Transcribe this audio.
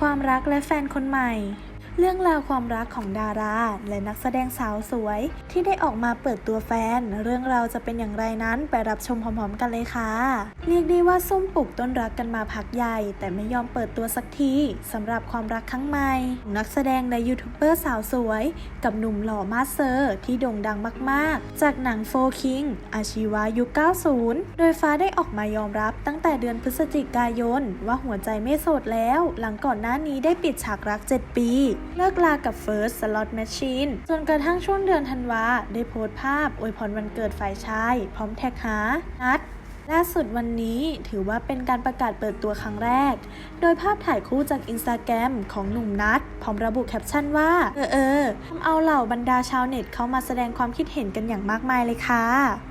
ความรักและแฟนคนใหม่ เรื่องราวความรักของดาราและนักแสดงสาวสวย ที่ได้ออกมาเปิดตัวแฟน เรื่องราวจะเป็นอย่างไรนั้นไปรับชมพร้อมๆกันเลยค่ะ เรียกได้ว่าส้มปลูกต้นรักกันมาพักใหญ่ แต่ไม่ยอมเปิดตัวสักทีสำหรับความรักครั้งใหม่ นักแสดงและยูทูบเบอร์สาวสวย กับหนุ่มหล่อมาสเซอร์ ที่โด่งดังมากๆ จากหนังโฟคิงอาชีวายุค 90 โดยฟ้าได้ออกมายอมรับตั้งแต่เดือนพฤศจิกายน ว่าหัวใจไม่โสดแล้ว หลังก่อนหน้านี้ได้ปิดฉากรัก 7 ปีเลิกลากับ First Slot Machine จนกระทั่งช่วงเดือนธันวาได้โพสต์ภาพอวยพรวันเกิดฝ่ายชาย พร้อมแท็กหานัดล่าสุดวันนี้ถือว่าเป็นการประกาศเปิดตัวครั้งแรก โดยภาพถ่ายคู่จากอินสตาแกรมของหนุ่มนัดพร้อมระบุแคปชั่นว่า เออเออทำเอาเหล่าบรรดาชาวเน็ตเข้ามาแสดงความคิดเห็นกันอย่างมากมายเลยค่ะ